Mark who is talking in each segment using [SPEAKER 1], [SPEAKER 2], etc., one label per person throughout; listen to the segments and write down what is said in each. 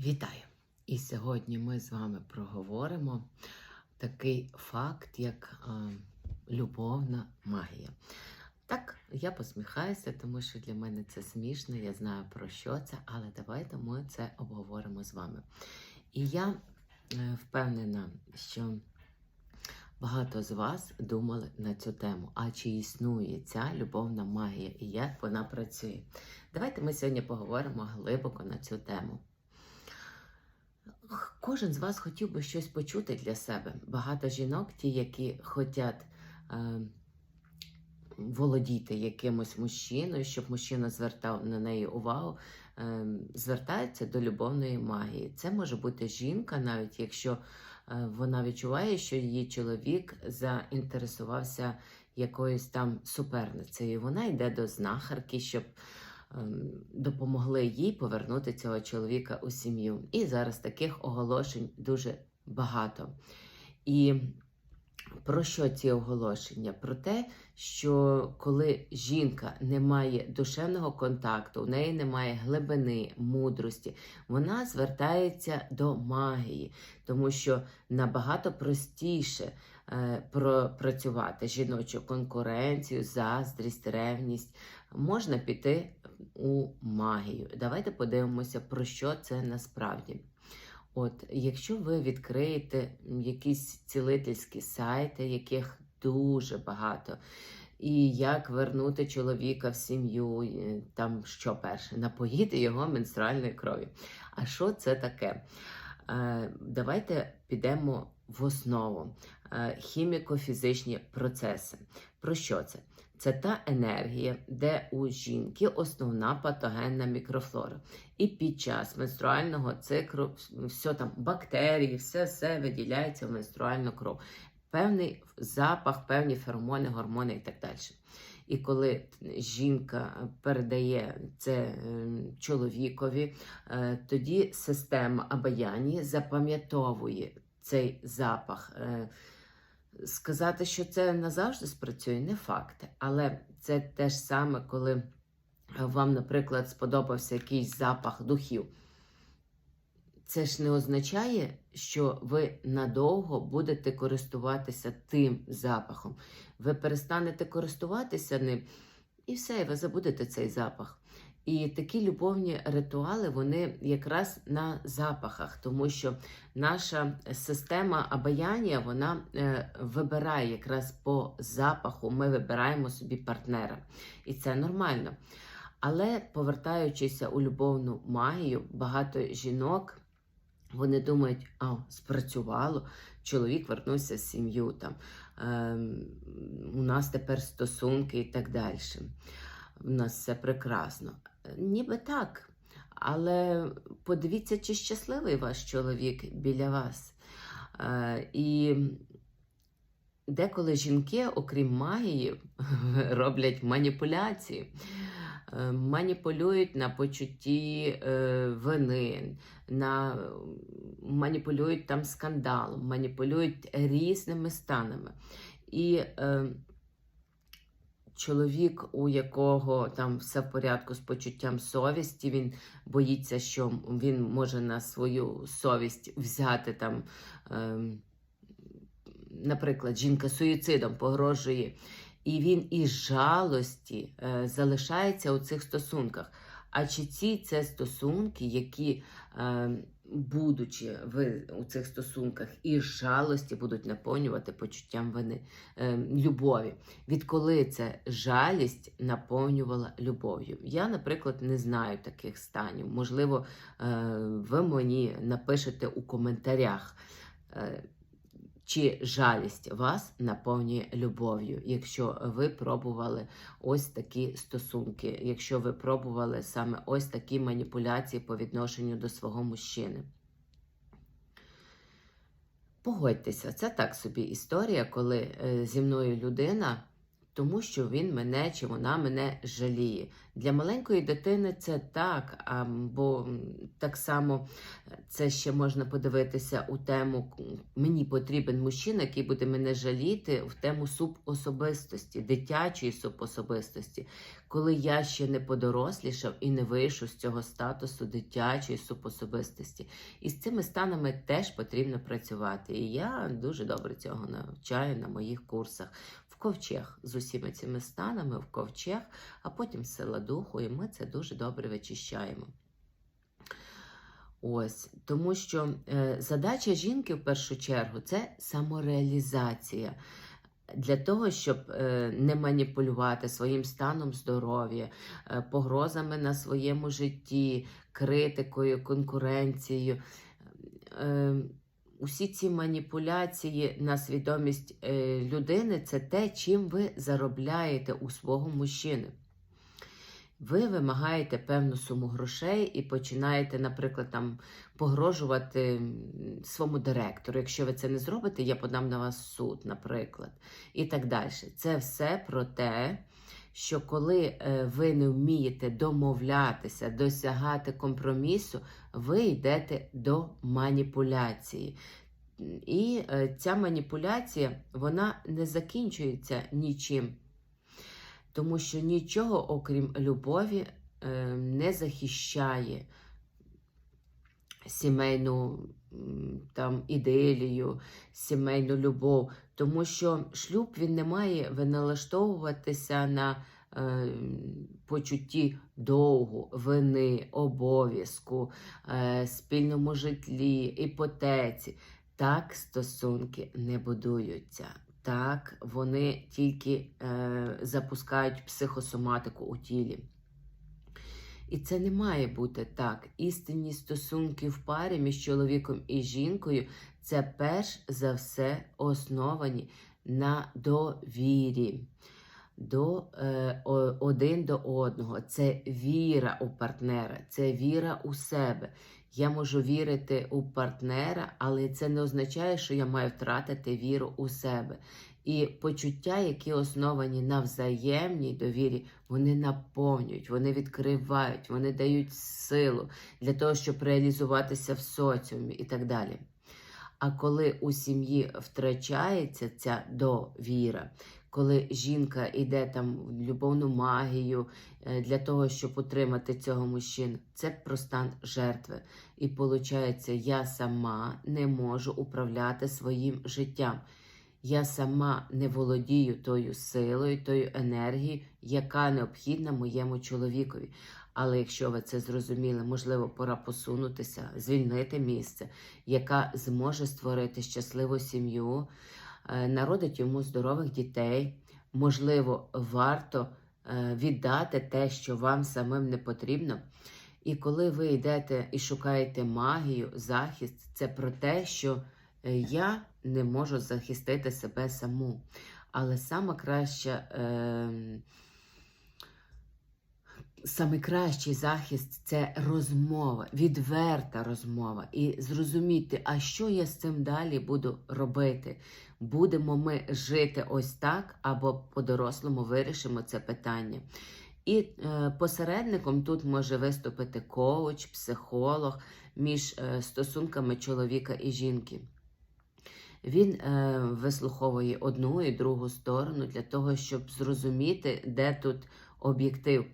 [SPEAKER 1] Вітаю! І сьогодні ми з вами проговоримо такий факт, як е, любовна магія. Так, я посміхаюся, тому що для мене це смішно, я знаю про що це, але давайте ми це обговоримо з вами. І я е, впевнена, що багато з вас думали на цю тему, а чи існує ця любовна магія і як вона працює. Давайте ми сьогодні поговоримо глибоко на цю тему. Кожен з вас хотів би щось почути для себе. Багато жінок, ті, які хочуть е, володіти якимось мужчиною, щоб мужчина звертав на неї увагу, е, звертаються до любовної магії. Це може бути жінка, навіть якщо е, вона відчуває, що її чоловік заінтересувався якоюсь там суперницею. Вона йде до знахарки, щоб допомогли їй повернути цього чоловіка у сім'ю. І зараз таких оголошень дуже багато. І про що ці оголошення? Про те, що коли жінка не має душевного контакту, у неї немає глибини, мудрості, вона звертається до магії, тому що набагато простіше е, пропрацювати жіночу конкуренцію, заздрість, ревність. Можна піти у магію. Давайте подивимося, про що це насправді. От, якщо ви відкриєте якісь цілительські сайти, яких дуже багато, і як вернути чоловіка в сім'ю, там що перше, напоїти його менструальною кров'ю. А що це таке? Е, Давайте підемо в основу. Е, Хіміко-фізичні процеси. Про що це? Це та енергія, де у жінки основна патогенна мікрофлора. І під час менструального циклу все там бактерії, все все виділяється в менструальну кров. Певний запах, певні феромони, гормони і так далі. І коли жінка передає це е, чоловікові, е, тоді система Абаяні запам'ятовує цей запах. Е, Сказати, що це назавжди спрацює, не факт. Але це те ж саме, коли вам, наприклад, сподобався якийсь запах духів. Це ж не означає, що ви надовго будете користуватися тим запахом. Ви перестанете користуватися ним, і все, і ви забудете цей запах. І такі любовні ритуали, вони якраз на запахах, тому що наша система обаяння, вона е, вибирає якраз по запаху, ми вибираємо собі партнера. І це нормально. Але повертаючися у любовну магію, багато жінок. Вони думають, а спрацювало, чоловік вернувся з сім'ю, там е, у нас тепер стосунки і так далі. У нас все прекрасно. Ніби так. Але подивіться, чи щасливий ваш чоловік біля вас. Е, і деколи жінки, окрім магії, роблять маніпуляції. Е, Маніпулюють на почутті е, вини, на, маніпулюють там скандалом, маніпулюють різними станами. І е, чоловік, у якого там все в порядку з почуттям совісті, він боїться, що він може на свою совість взяти там, е, наприклад, жінка суїцидом погрожує. І він із жалості е, залишається у цих стосунках. А чи ці це стосунки, які, е, будучи в у цих стосунках, і жалості будуть наповнювати почуттям вини, е, любові? Відколи це жалість наповнювала любов'ю? Я, наприклад, не знаю таких станів. Можливо, е, ви мені напишете у коментарях. Е, чи жалість вас наповнює любов'ю, якщо ви пробували ось такі стосунки, якщо ви пробували саме ось такі маніпуляції по відношенню до свого мужчини? Погодьтеся, це так собі історія, коли е, зі мною людина тому що він мене чи вона мене жаліє. Для маленької дитини це так, або так само е, це ще можна подивитися у тему мені потрібен мужчина, який буде мене жаліти в тему субособистості, дитячої субособистості, коли я ще не подорослішав і не вийшов з цього статусу дитячої субособистості. І з цими станами теж потрібно працювати. І я дуже добре цього навчаю на моїх курсах. В ковчег з усіма цими станами, в ковчег, а потім сила духу, і ми це дуже добре вичищаємо. Ось, тому що е, задача жінки в першу чергу це самореалізація. Для того, щоб е, не маніпулювати своїм станом здоров'я, е, погрозами на своєму житті, критикою, конкуренцією. Е, усі ці маніпуляції на свідомість людини це те, чим ви заробляєте у свого мужчини. Ви вимагаєте певну суму грошей і починаєте, наприклад, там погрожувати своєму директору. Якщо ви це не зробите, я подам на вас суд, наприклад, і так далі. Це все про те, що коли е, ви не вмієте домовлятися, досягати компромісу, ви йдете до маніпуляції. І е, ця маніпуляція вона не закінчується нічим, тому що нічого, окрім любові, е, не захищає сімейну там, ідилію, сімейну любов, тому що шлюб він не має виналаштовуватися на е, почутті довгу, вини, обов'язку, е, спільному житлі, іпотеці. Так стосунки не будуються. Так, вони тільки е, запускають психосоматику у тілі. І це не має бути так. Істинні стосунки в парі між чоловіком і жінкою це перш за все основані на довірі. До, е, один до одного. Це віра у партнера, це віра у себе. Я можу вірити у партнера, але це не означає, що я маю втратити віру у себе. І почуття, які основані на взаємній довірі, вони наповнюють, вони відкривають, вони дають силу для того, щоб реалізуватися в соціумі і так далі. А коли у сім'ї втрачається ця довіра, коли жінка йде там в любовну магію е, для того, щоб утримати цього мужчину, це про стан жертви. І виходить, я сама не можу управляти своїм життям. Я сама не володію тою силою, тою енергією, яка необхідна моєму чоловікові. Але якщо ви це зрозуміли, можливо, пора посунутися, звільнити місце, яка зможе створити щасливу сім'ю, народить йому здорових дітей. Можливо, варто е, віддати те, що вам самим не потрібно. І коли ви йдете і шукаєте магію, захист, це про те, що е, я не можу захистити себе саму. Але саме краща. Е, Саме кращий захист це розмова, відверта розмова. І зрозуміти, а що я з цим далі буду робити. Будемо ми жити ось так, або по-дорослому вирішимо це питання. І е, посередником тут може виступити коуч, психолог між е, стосунками чоловіка і жінки. Він е, вислуховує одну і другу сторону для того, щоб зрозуміти, де тут об'єктив.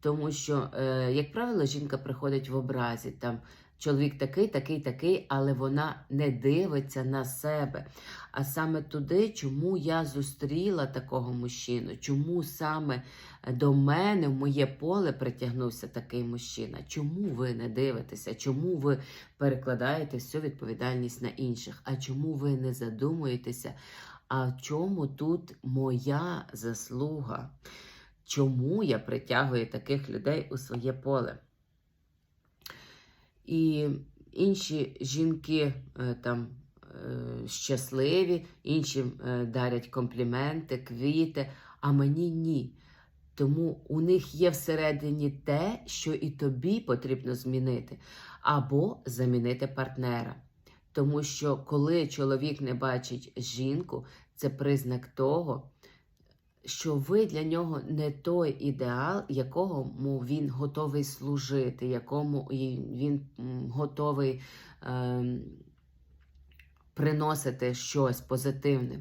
[SPEAKER 1] Тому що, е, як правило, жінка приходить в образі, там чоловік такий, такий, такий, але вона не дивиться на себе. А саме туди, чому я зустріла такого мужчину, чому саме до мене в моє поле притягнувся такий мужчина. Чому ви не дивитеся? Чому ви перекладаєте всю відповідальність на інших? А чому ви не задумуєтеся? А в чому тут моя заслуга? Чому я притягую таких людей у своє поле? І інші жінки е, там е, щасливі, інші е, дарять компліменти, квіти, а мені ні. Тому у них є всередині те, що і тобі потрібно змінити, або замінити партнера. Тому що коли чоловік не бачить жінку, це признак того, що ви для нього не той ідеал, якому він готовий служити, якому він готовий ем, приносити щось позитивне.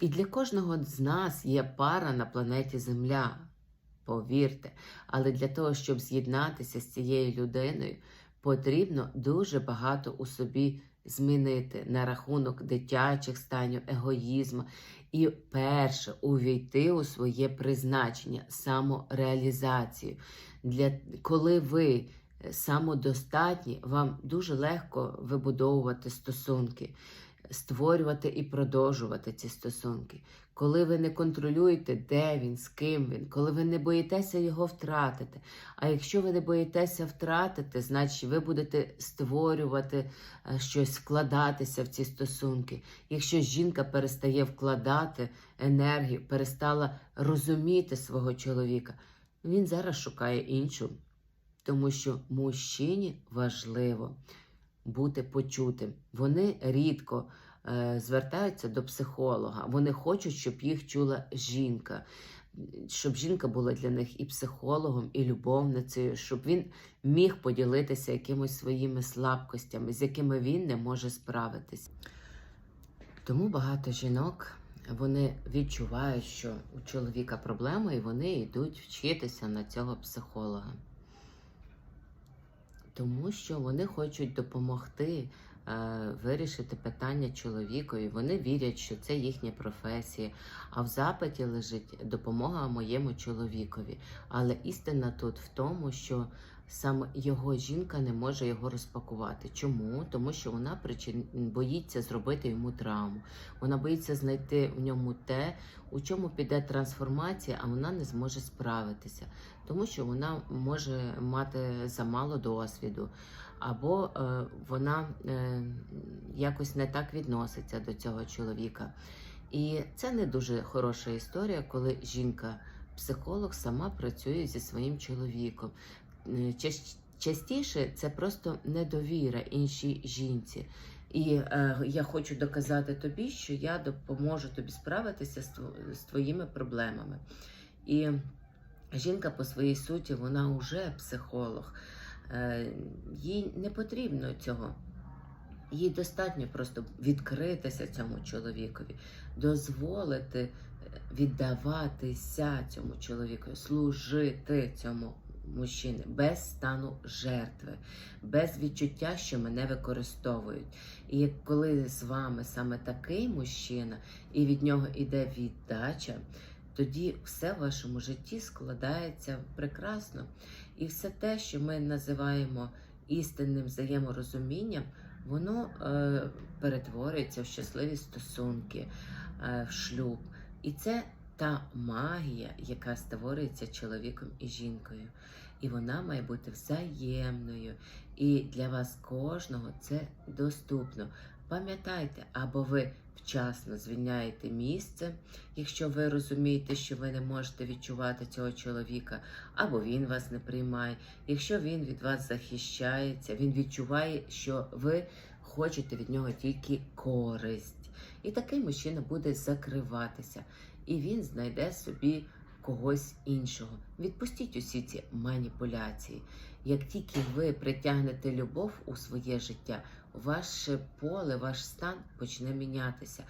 [SPEAKER 1] І для кожного з нас є пара на планеті Земля. Повірте, але для того, щоб з'єднатися з цією людиною, потрібно дуже багато у собі змінити на рахунок дитячих станів, егоїзму. І перше увійти у своє призначення, самореалізацію. Для, коли ви е, самодостатні, вам дуже легко вибудовувати стосунки, створювати і продовжувати ці стосунки. Коли ви не контролюєте, де він, з ким він, коли ви не боїтеся його втратити. А якщо ви не боїтеся втратити, значить ви будете створювати е, щось, вкладатися в ці стосунки. Якщо жінка перестає вкладати енергію, перестала розуміти свого чоловіка, він зараз шукає іншу, тому що мужчині важливо бути почутим. Вони рідко е, звертаються до психолога. Вони хочуть, щоб їх чула жінка, щоб жінка була для них і психологом, і любовницею, щоб він міг поділитися якимось своїми слабкостями, з якими він не може справитись. Тому багато жінок вони відчувають, що у чоловіка проблема, і вони йдуть вчитися на цього психолога. Тому що вони хочуть допомогти е, вирішити питання чоловікові. Вони вірять, що це їхня професія. А в запиті лежить допомога моєму чоловікові. Але істина тут в тому, що саме його жінка не може його розпакувати. Чому? Тому що вона причин... боїться зробити йому травму. Вона боїться знайти в ньому те, у чому піде трансформація, а вона не зможе справитися, тому що вона може мати замало досвіду, або е, вона е, якось не так відноситься до цього чоловіка. І це не дуже хороша історія, коли жінка-психолог сама працює зі своїм чоловіком. Е, ча- Частіше це просто недовіра іншій жінці. І е, я хочу доказати тобі, що я допоможу тобі справитися з, з твоїми проблемами. І жінка по своїй суті, вона вже психолог. Е, їй не потрібно цього. Їй достатньо просто відкритися цьому чоловікові, дозволити е, віддаватися цьому чоловікові, служити цьому мужчині без стану жертви, без відчуття, що мене використовують. І коли з вами саме такий мужчина, і від нього йде віддача, тоді все в вашому житті складається прекрасно. І все те, що ми називаємо істинним взаєморозумінням, воно е, перетворюється в щасливі стосунки, е, в шлюб. І це та магія, яка створюється чоловіком і жінкою. І вона має бути взаємною. І для вас кожного це доступно. Пам'ятайте, або ви вчасно звільняєте місце, якщо ви розумієте, що ви не можете відчувати цього чоловіка, або він вас не приймає. Якщо він від вас захищається, він відчуває, що ви хочете від нього тільки користь. І такий мужчина буде закриватися, і він знайде собі когось іншого. Відпустіть усі ці маніпуляції. Як тільки ви притягнете любов у своє життя, ваше поле, ваш стан почне мінятися.